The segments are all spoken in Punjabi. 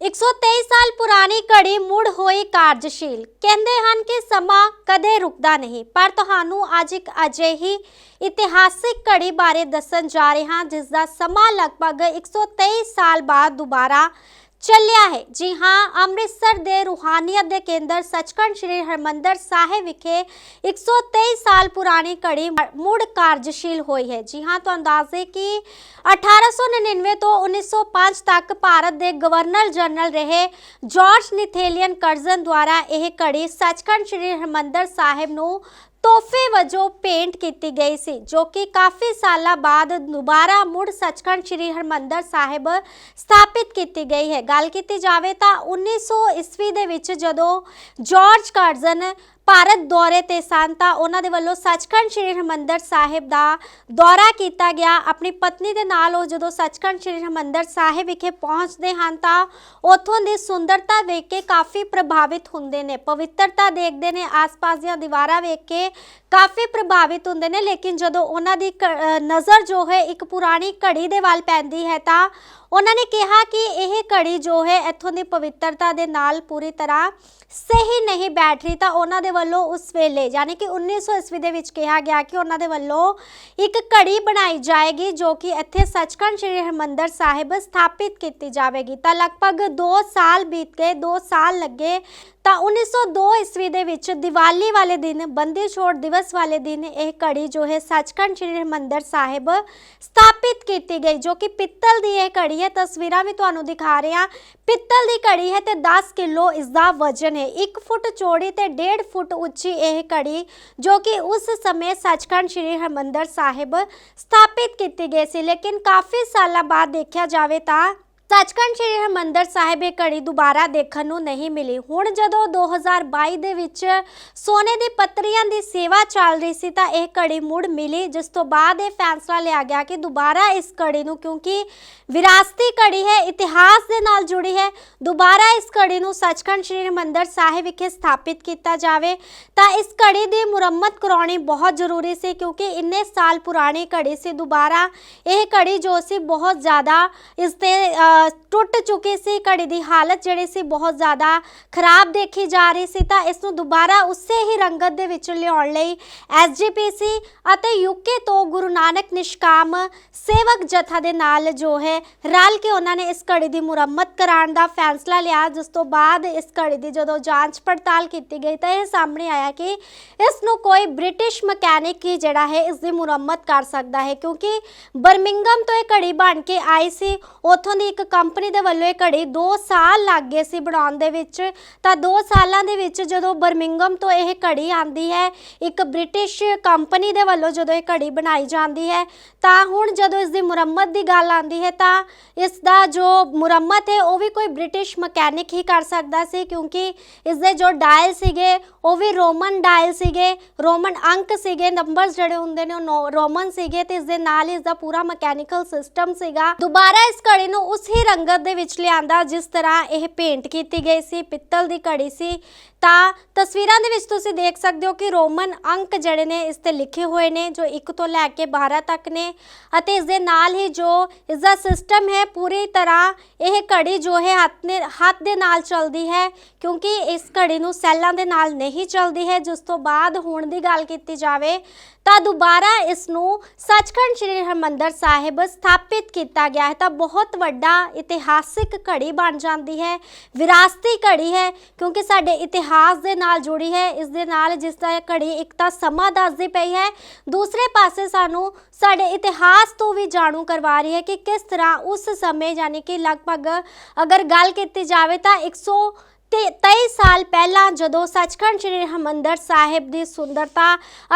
123 ਸਾਲ ਪੁਰਾਣੀ ਘੜੀ ਮੁੜ ਹੋਈ ਕਾਰਜਸ਼ੀਲ। ਕਹਿੰਦੇ ਹਨ ਕਿ ਸਮਾਂ ਕਦੇ ਰੁਕਦਾ ਨਹੀਂ, ਪਰ ਤੁਹਾਨੂੰ ਅੱਜ ਇੱਕ ਅਜਿਹੀ ਇਤਿਹਾਸਿਕ ਘੜੀ ਬਾਰੇ ਦੱਸਣ ਜਾ ਰਹੇ ਹਾਂ ਜਿਸ ਦਾ ਸਮਾਂ ਲਗਭਗ 123 ਸਾਲ ਬਾਅਦ ਦੁਬਾਰਾ ਚੱਲਿਆ ਹੈ। ਜੀ ਹਾਂ, ਅੰਮ੍ਰਿਤਸਰ ਦੇ ਰੂਹਾਨੀਅਤ ਦੇ ਕੇਂਦਰ ਸੱਚਖੰਡ ਸ੍ਰੀ ਹਰਮੰਦਰ ਸਾਹਿਬ ਵਿਖੇ 123 ਸਾਲ ਪੁਰਾਣੀ ਘੜੀ ਮੁੜ ਕਾਰਜਸ਼ੀਲ ਹੋਈ ਹੈ। ਜੀ ਹਾਂ, ਤੁਹਾਨੂੰ ਦੱਸ ਦੇ ਕਿ 1899 ਤੋਂ 1905 ਤੱਕ ਭਾਰਤ ਦੇ ਗਵਰਨਰ ਜਨਰਲ ਰਹੇ ਜਾਰਜ ਨਿਥੇਲੀਅਨ ਕਰਜ਼ਨ ਦੁਆਰਾ ਇਹ ਘੜੀ ਸੱਚਖੰਡ ਸ੍ਰੀ ਹਰਮੰਦਰ ਸਾਹਿਬ ਨੂੰ ਤੋਹਫੇ ਵਜੋਂ ਪੇਂਟ ਕੀਤੀ ਗਈ ਸੀ, ਜੋ ਕਿ ਕਾਫੀ ਸਾਲਾਂ ਬਾਅਦ ਦੁਬਾਰਾ ਮੁੜ ਸੱਚਖੰਡ ਸ੍ਰੀ ਹਰਮੰਦਰ ਸਾਹਿਬ ਸਥਾਪਿਤ ਕੀਤੀ ਗਈ ਹੈ। ਗੱਲ ਕੀਤੀ ਜਾਵੇ ਤਾਂ 1900 ਈਸਵੀ ਦੇ ਵਿੱਚ ਜਦੋਂ ਜਾਰਜ ਕਾਰਜ਼ਨ ਭਾਰਤ ਦੌਰੇ ਤੇ ਸਨ ਤਾਂ ਉਹਨਾਂ ਦੇ ਵੱਲੋਂ ਸੱਚਖੰਡ ਸ੍ਰੀ ਹਰਮੰਦਰ ਸਾਹਿਬ ਦਾ ਦੌਰਾ ਕੀਤਾ ਗਿਆ। ਆਪਣੀ ਪਤਨੀ ਦੇ ਨਾਲ ਉਹ ਜਦੋਂ ਸੱਚਖੰਡ ਸ੍ਰੀ ਹਰਮੰਦਰ ਸਾਹਿਬ ਵਿਖੇ ਪਹੁੰਚਦੇ ਹਨ ਤਾਂ ਉੱਥੋਂ ਦੀ ਸੁੰਦਰਤਾ ਵੇਖ ਕੇ ਕਾਫੀ ਪ੍ਰਭਾਵਿਤ ਹੁੰਦੇ ਨੇ, ਪਵਿੱਤਰਤਾ ਦੇਖਦੇ ਨੇ, ਆਸ-ਪਾਸ ਦੀਆਂ ਦੀਵਾਰਾਂ ਵੇਖ ਕੇ ਕਾਫੀ ਪ੍ਰਭਾਵਿਤ ਹੁੰਦੇ ਨੇ। ਲੇਕਿਨ ਜਦੋਂ ਉਹਨਾਂ ਦੀ ਨਜ਼ਰ ਜੋ ਹੈ ਇੱਕ ਪੁਰਾਣੀ ਘੜੀ ਦੇ ਵੱਲ ਪੈਂਦੀ ਹੈ ਤਾਂ ਉਹਨਾਂ ਨੇ ਕਿਹਾ ਕਿ ਇਹ ਘੜੀ ਜੋ ਹੈ ਇੱਥੋਂ ਦੀ ਪਵਿੱਤਰਤਾ ਦੇ ਨਾਲ ਪੂਰੀ ਤਰ੍ਹਾਂ ਸਹੀ ਨਹੀਂ ਬੈਠ ਰਹੀ, ਤਾਂ ਉਹਨਾਂ ਦੇ ਵੱਲੋਂ ਉਸ ਵੇਲੇ, ਯਾਨੀ ਕਿ 1900 ਈਸਵੀ ਦੇ ਵਿੱਚ ਕਿਹਾ ਗਿਆ ਕਿ ਉਹਨਾਂ ਦੇ ਵੱਲੋਂ ਇੱਕ ਘੜੀ ਬਣਾਈ ਜਾਏਗੀ ਜੋ ਕਿ ਇੱਥੇ ਸੱਚਖੰਡ ਸ੍ਰੀ ਹਰਮੰਦਰ ਸਾਹਿਬ ਸਥਾਪਿਤ ਕੀਤੀ ਜਾਵੇਗੀ। ਤਾਂ ਲਗਭਗ 2 ਸਾਲ ਬੀਤ ਗਏ 2 ਸਾਲ ਲੱਗੇ, ਤਾਂ 1902 ਈਸਵੀ ਦੇ ਵਿੱਚ ਦੀਵਾਲੀ ਵਾਲੇ ਦਿਨ, ਬੰਦੀ ਛੋੜ ਦਿਵਸ ਵਾਲੇ ਦਿਨ ਇਹ ਘੜੀ ਜੋ ਹੈ ਸੱਚਖੰਡ ਸ੍ਰੀ ਹਰਮੰਦਰ ਸਾਹਿਬ ਸਥਾਪਿਤ ਕੀਤੀ ਗਈ, ਜੋ ਕਿ ਪਿੱਤਲ ਦੀ ਇਹ ਘੜੀ ਹੈ। ਤਸਵੀਰਾਂ ਵੀ ਤੁਹਾਨੂੰ ਦਿਖਾ ਰਹੇ ਹਾਂ। ਪਿੱਤਲ ਦੀ ਘੜੀ ਹੈ ਤੇ 10 ਕਿਲੋ ਇਸ ਦਾ ਵਜ਼ਨ ਹੈ। 1 ਫੁੱਟ ਚੌੜੀ ਤੇ 1.5 ਫੁੱਟ ਉੱਚੀ ਇਹ ਘੜੀ ਜੋ ਕਿ ਉਸ ਸਮੇਂ ਸੱਚਖੰਡ ਸ੍ਰੀ ਹਰਮੰਦਰ ਸਾਹਿਬ ਸਥਾਪਿਤ ਕੀਤੀ ਗਈ ਸੀ। ਲੇਕਿਨ ਕਾਫੀ ਸਾਲਾਂ ਬਾਅਦ ਦੇਖਿਆ ਜਾਵੇ ਤਾਂ ਸੱਚਖੰਡ ਸ੍ਰੀ ਹਰਮੰਦਰ ਸਾਹਿਬ ਇਹ ਘੜੀ ਦੁਬਾਰਾ ਦੇਖਣ ਨੂੰ ਨਹੀਂ ਮਿਲੀ। ਹੁਣ ਜਦੋਂ 2022 ਦੇ ਵਿੱਚ ਸੋਨੇ ਦੀ ਪੱਤਰੀਆਂ ਦੀ ਸੇਵਾ ਚੱਲ ਰਹੀ ਸੀ ਤਾਂ ਇਹ ਘੜੀ ਮੁੜ ਮਿਲੀ, ਜਿਸ ਤੋਂ ਬਾਅਦ ਇਹ ਫੈਸਲਾ ਲਿਆ ਗਿਆ ਕਿ ਦੁਬਾਰਾ ਇਸ ਘੜੀ ਨੂੰ ਕਿਉਂਕਿ ਵਿਰਾਸਤੀ ਘੜੀ ਹੈ, ਇਤਿਹਾਸ ਦੇ ਨਾਲ ਜੁੜੀ ਹੈ, ਦੁਬਾਰਾ ਇਸ ਘੜੀ ਨੂੰ ਸੱਚਖੰਡ ਸ੍ਰੀ ਹਰਮੰਦਰ ਸਾਹਿਬ ਵਿਖੇ ਸਥਾਪਿਤ ਕੀਤਾ ਜਾਵੇ, ਤਾਂ ਇਸ ਘੜੀ ਦੀ ਮੁਰੰਮਤ ਕਰਾਉਣੀ ਬਹੁਤ ਜ਼ਰੂਰੀ ਸੀ ਕਿਉਂਕਿ ਇੰਨੇ ਸਾਲ ਪੁਰਾਣੀ ਘੜੀ ਸੀ। ਦੁਬਾਰਾ ਇਹ ਘੜੀ ਜੋ ਸੀ, ਬਹੁਤ ਜ਼ਿਆਦਾ ਇਸ ਤੇ ਟੁੱਟ ਚੁੱਕੀ ਸੀ, ਘੜੀ ਦੀ ਹਾਲਤ ਜਿਹੜੀ ਸੀ ਬਹੁਤ ਜ਼ਿਆਦਾ ਖਰਾਬ ਦੇਖੀ ਜਾ ਰਹੀ ਸੀ ਤਾਂ ਇਸ ਨੂੰ ਦੁਬਾਰਾ ਉਸੇ ਹੀ ਰੰਗਤ ਦੇ ਵਿੱਚ ਲਿਆਉਣ ਲਈ ਐਸਜੀਪੀਸੀ ਅਤੇ ਯੂਕੇ ਤੋਂ ਗੁਰੂ ਨਾਨਕ ਨਿਸ਼ਕਾਮ ਸੇਵਕ ਜਥਾ ਦੇ ਨਾਲ ਜੋ ਹੈ, ਰਲ ਕੇ ਉਹਨਾਂ ਨੇ ਇਸ ਘੜੀ ਦੀ ਮੁਰੰਮਤ ਕਰਾਉਣ ਦਾ ਫੈਸਲਾ ਲਿਆ। ਜਿਸ ਤੋਂ ਬਾਅਦ ਇਸ ਘੜੀ ਦੀ ਜਦੋਂ ਜਾਂਚ ਪੜਤਾਲ ਕੀਤੀ ਗਈ ਤਾਂ ਇਹ ਸਾਹਮਣੇ ਆਇਆ ਕਿ ਇਸ ਨੂੰ ਕੋਈ ਬ੍ਰਿਟਿਸ਼ ਮਕੈਨਿਕ ਹੀ ਜਿਹੜਾ ਹੈ ਇਸ ਦੀ ਮੁਰੰਮਤ ਕਰ ਸਕਦਾ ਹੈ ਕਿਉਂਕਿ ਬਰਮਿੰਗਮ ਤੋਂ ਇਹ ਘੜੀ ਬਣ ਕੇ ਆਈ ਸੀ। ਉੱਥੋਂ ਦੀ ਇੱਕ ਕੰਪਨੀ ਦੇ ਵੱਲੋਂ ਇਹ ਘੜੀ 2 ਸਾਲ ਲੱਗ ਗਏ ਸੀ ਬਣਾਉਣ ਦੇ ਵਿੱਚ। ਤਾਂ 2 ਸਾਲਾਂ ਦੇ ਵਿੱਚ ਜਦੋਂ ਬਰਮਿੰਗਮ ਤੋਂ ਇਹ ਘੜੀ ਆਂਦੀ ਹੈ, ਇੱਕ ਬ੍ਰਿਟਿਸ਼ ਕੰਪਨੀ ਦੇ ਵੱਲੋਂ ਜਦੋਂ ਇਹ ਘੜੀ ਬਣਾਈ ਜਾਂਦੀ ਹੈ, ਤਾਂ ਹੁਣ ਜਦੋਂ ਇਸ ਦੀ ਮੁਰੰਮਤ ਦੀ ਗੱਲ ਆਂਦੀ ਹੈ, ਤਾਂ ਇਸ ਦਾ ਜੋ ਮੁਰੰਮਤ ਹੈ, ਉਹ ਵੀ ਕੋਈ ਬ੍ਰਿਟਿਸ਼ ਮਕੈਨਿਕ ਹੀ ਕਰ ਸਕਦਾ ਸੀ, ਕਿਉਂਕਿ ਇਸ ਦੇ ਜੋ ਡਾਇਲ ਸੀਗੇ, ਉਹ ਵੀ ਰੋਮਨ ਡਾਇਲ ਸੀਗੇ, ਰੋਮਨ ਅੰਕ ਸੀਗੇ ਨੰਬਰਸ ਜਿਹੜੇ ਹੁੰਦੇ ਨੇ ਉਹ ਨੋ- ਰੋਮਨ ਸੀਗੇ, ਤੇ ਇਸ ਦੇ ਨਾਲ ਹੀ ਇਸ ਦਾ ਪੂਰਾ ਮਕੈਨੀਕਲ ਸਿਸਟਮ ਸੀਗਾ। ਦੁਬਾਰਾ ਇਸ ਘੜੀ ਨੂੰ ਉਸ ਹੀ ਰੰਗਤ ਦੇ ਵਿੱਚ ਲਿਆਂਦਾ, ਜਿਸ ਤਰ੍ਹਾਂ ਇਹ ਪੇਂਟ ਕੀਤੀ ਗਈ ਸੀ, ਪਿੱਤਲ ਦੀ ਘੜੀ ਸੀ। ਤਾਂ ਤਸਵੀਰਾਂ ਦੇ ਵਿੱਚ ਤੁਸੀਂ ਦੇਖ ਸਕਦੇ ਹੋ ਕਿ ਰੋਮਨ ਅੰਕ ਜਿਹੜੇ ਨੇ ਇਸ ਤੇ ਲਿਖੇ ਹੋਏ ਨੇ, ਜੋ 1 ਤੋਂ ਲੈ ਕੇ 12 ਤੱਕ ਨੇ। ਅਤੇ ਇਸ ਦੇ ਨਾਲ ਹੀ ਜੋ ਇਸ ਦਾ ਸਿਸਟਮ ਹੈ, ਪੂਰੀ ਤਰ੍ਹਾਂ ਇਹ ਘੜੀ ਜੋ ਹੈ, ਹੱਥ ਨੇ, ਹੱਥ ਦੇ ਨਾਲ ਚੱਲਦੀ ਹੈ, ਕਿਉਂਕਿ ਇਸ ਘੜੀ ਨੂੰ ਸੈੱਲਾਂ ਦੇ ਨਾਲ ਨਹੀਂ ਚੱਲਦੀ ਹੈ, ਜਿਸ ਤੋਂ ਬਾਅਦ ਹੁਣ ਦੀ ਗੱਲ ਕੀਤੀ ਜਾਵੇ, ਤਾਂ ਦੁਬਾਰਾ ਇਸ ਨੂੰ ਸੱਚਖੰਡ ਸ੍ਰੀ ਹਰਮੰਦਰ ਸਾਹਿਬ ਸਥਾਪਿਤ ਕੀਤਾ ਗਿਆ ਹੈ। ਤਾਂ ਬਹੁਤ ਵੱਡਾ ਇਤਿਹਾਸਿਕ ਘੜੀ ਬਣ ਜਾਂਦੀ ਹੈ, ਵਿਰਾਸਤੀ ਘੜੀ ਹੈ, ਕਿਉਂਕਿ ਸਾਡੇ ਇਤਿਹਾਸ ਦੇ ਨਾਲ ਜੁੜੀ ਹੈ। ਇਸ ਦੇ ਨਾਲ ਜਿਸ ਦਾ ਘੜੀ ਇੱਕ ਤਾਂ ਸਮਾਂ ਦੱਸਦੀ ਪਈ ਹੈ। ਦੂਸਰੇ ਪਾਸੇ ਸਾਨੂੰ ਸਾਡੇ ਇਤਿਹਾਸ ਤੋਂ ਵੀ ਜਾਣੂ ਕਰਵਾ ਰਹੀ ਹੈ ਕਿ ਕਿਸ ਤਰ੍ਹਾਂ ਉਸ ਸਮੇਂ ਯਾਨੀ ਕਿ ਲਗਭਗ ਅਗਰ ਗੱਲ ਕੀਤੀ ਜਾਵੇ ਤਾਂ 100 ਤੇ 23 ਸਾਲ ਪਹਿਲਾਂ ਜਦੋਂ ਸੱਚਖੰਡ ਸ੍ਰੀ ਹਰਮੰਦਰ ਸਾਹਿਬ ਦੀ ਸੁੰਦਰਤਾ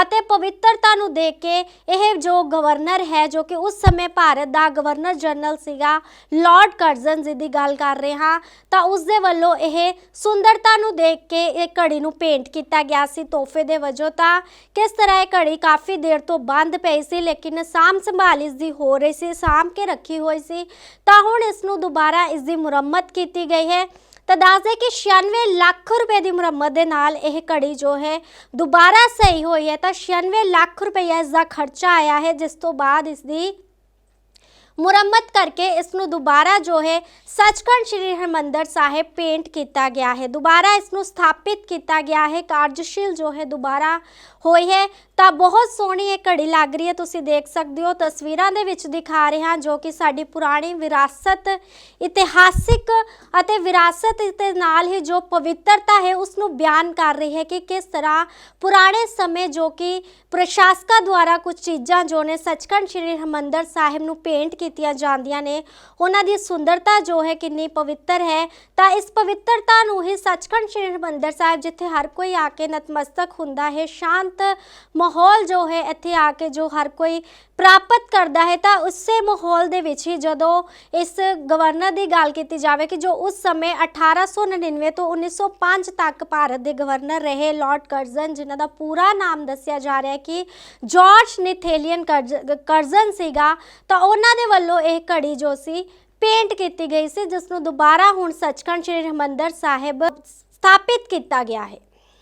ਅਤੇ ਪਵਿੱਤਰਤਾ ਨੂੰ ਦੇਖ ਕੇ ਇਹ ਜੋ ਗਵਰਨਰ ਹੈ, ਜੋ ਕਿ ਉਸ ਸਮੇਂ ਭਾਰਤ ਦਾ ਗਵਰਨਰ ਜਨਰਲ ਸੀਗਾ, ਲਾਰਡ ਕਰਜ਼ਨ ਜੀ ਦੀ ਗੱਲ ਕਰ ਰਹੇ ਹਾਂ ਤਾਂ ਉਸ ਦੇ ਵੱਲੋਂ ਇਹ ਸੁੰਦਰਤਾ ਨੂੰ ਦੇਖ ਕੇ ਇਹ ਘੜੀ ਨੂੰ ਪੇਂਟ ਕੀਤਾ ਗਿਆ ਸੀ ਤੋਹਫੇ ਦੇ ਵਜੋਂ ਤਾਂ ਕਿਸ ਤਰ੍ਹਾਂ ਇਹ ਘੜੀ ਕਾਫੀ ਦੇਰ ਤੋਂ ਬੰਦ ਪਈ ਸੀ, ਲੇਕਿਨ ਸਾਂਭ ਸੰਭਾਲ ਇਸ ਦੀ ਹੋ ਰਹੀ ਸੀ, ਸਾਂਭ ਕੇ ਰੱਖੀ ਹੋਈ ਸੀ, ਤਾਂ ਹੁਣ ਇਸ ਨੂੰ ਦੁਬਾਰਾ ਇਸ ਦੀ ਮੁਰੰਮਤ ਕੀਤੀ ਗਈ ਹੈ। ਤਾਂ ਦੱਸਦੇ ਕਿ 96 ਲੱਖ ਰੁਪਏ ਦੀ ਮੁਰੰਮਤ ਦੇ ਨਾਲ ਇਹ ਘੜੀ ਜੋ ਹੈ ਦੁਬਾਰਾ ਸਹੀ ਹੋਈ ਹੈ ਤਾਂ 96 ਲੱਖ ਰੁਪਏ ਇਸ ਦਾ ਖਰਚਾ ਆਇਆ ਹੈ, ਜਿਸ ਤੋਂ ਬਾਅਦ ਇਸ ਦੀ ਮੁਰੰਮਤ ਕਰਕੇ ਇਸ ਨੂੰ ਦੁਬਾਰਾ ਜੋ ਹੈ ਸੱਚਖੰਡ ਸ੍ਰੀ ਹਰਿਮੰਦਰ ਸਾਹਿਬ ਪੇਂਟ ਕੀਤਾ ਗਿਆ ਹੈ। ਦੁਬਾਰਾ ਇਸ ਨੂੰ ਸਥਾਪਿਤ ਕੀਤਾ ਗਿਆ ਹੈ। ਕਾਰਜਸ਼ੀਲ ਜੋ ਹੈ ਦੁਬਾਰਾ ਹੋਈ ਹੈ। ਤਾਂ ਬਹੁਤ ਸੋਹਣੀ ਇਹ ਘੜੀ ਲੱਗ ਰਹੀ ਹੈ। ਤੁਸੀਂ ਦੇਖ ਸਕਦੇ ਹੋ, ਤਸਵੀਰਾਂ ਦੇ ਵਿੱਚ ਦਿਖਾ ਰਹੇ ਹਾਂ ਜੋ ਕਿ ਸਾਡੀ ਪੁਰਾਣੀ ਵਿਰਾਸਤ, ਇਤਿਹਾਸਿਕ ਅਤੇ ਵਿਰਾਸਤ ਦੇ ਨਾਲ ਹੀ ਜੋ ਪਵਿੱਤਰਤਾ ਹੈ, ਉਸ ਨੂੰ ਬਿਆਨ ਕਰ ਰਹੀ ਹੈ ਕਿ ਕਿਸ ਤਰ੍ਹਾਂ ਪੁਰਾਣੇ ਸਮੇਂ ਜੋ ਕਿ ਪ੍ਰਸ਼ਾਸਕਾਂ ਦੁਆਰਾ ਕੁਝ ਚੀਜ਼ਾਂ ਜੋ ਨੇ ਸੱਚਖੰਡ ਸ੍ਰੀ ਹਰਿਮੰਦਰ ਸਾਹਿਬ ਨੂੰ ਪੇਂਟ ਕੀਤੀਆਂ ਜਾਂਦੀਆਂ ਨੇ। ਉਹਨਾਂ ਦੀ ਸੁੰਦਰਤਾ ਜੋ ਹੈ ਕਿੰਨੀ ਪਵਿੱਤਰ ਹੈ। ਤਾਂ ਇਸ ਪਵਿੱਤਰਤਾ ਨੂੰ ਹੀ ਸੱਚਖੰਡ ਸ੍ਰੀ ਹਰਿਮੰਦਰ ਸਾਹਿਬ, ਜਿੱਥੇ ਹਰ ਕੋਈ ਆ ਕੇ ਨਤਮਸਤਕ ਹੁੰਦਾ ਹੈ, ਸ਼ਾਂਤ ਮਾਹੌਲ ਜੋ ਹੈ, ਇੱਥੇ ਆ ਕੇ ਜੋ ਹਰ ਕੋਈ ਪ੍ਰਾਪਤ ਕਰਦਾ ਹੈ, ਤਾਂ ਉਸੇ ਮਾਹੌਲ ਦੇ ਵਿੱਚ ਹੀ ਜਦੋਂ ਇਸ ਗਵਰਨਰ ਦੀ ਗੱਲ ਕੀਤੀ ਜਾਵੇ ਕਿ ਜੋ ਉਸ ਸਮੇਂ 1899 ਤੋਂ 1905 ਤੱਕ ਭਾਰਤ ਦੇ ਗਵਰਨਰ ਰਹੇ ਲਾਰਡ ਕਰਜ਼ਨ, ਜਿਨ੍ਹਾਂ ਦਾ ਪੂਰਾ ਨਾਮ ਦੱਸਿਆ ਜਾ ਰਿਹਾ ਹੈ ਕਿ ਜਾਰਜ ਨਿਥੇਲੀਅਨ ਕਰਜ਼- ਕਰਜ਼ਨ ਸੀਗਾ, ਤਾਂ ਉਹਨਾਂ ਦੇ ਵੱਲੋਂ ਇਹ ਘੜੀ ਜੋ ਸੀ, ਪੇਂਟ ਕੀਤੀ ਗਈ ਸੀ ਜਿਸ ਨੂੰ ਦੁਬਾਰਾ ਹੁਣ ਸੱਚਖੰਡ ਸ੍ਰੀ ਹਰਿਮੰਦਰ ਸਾਹਿਬ ਸਥਾਪਿਤ ਕੀਤਾ ਗਿਆ ਹੈ।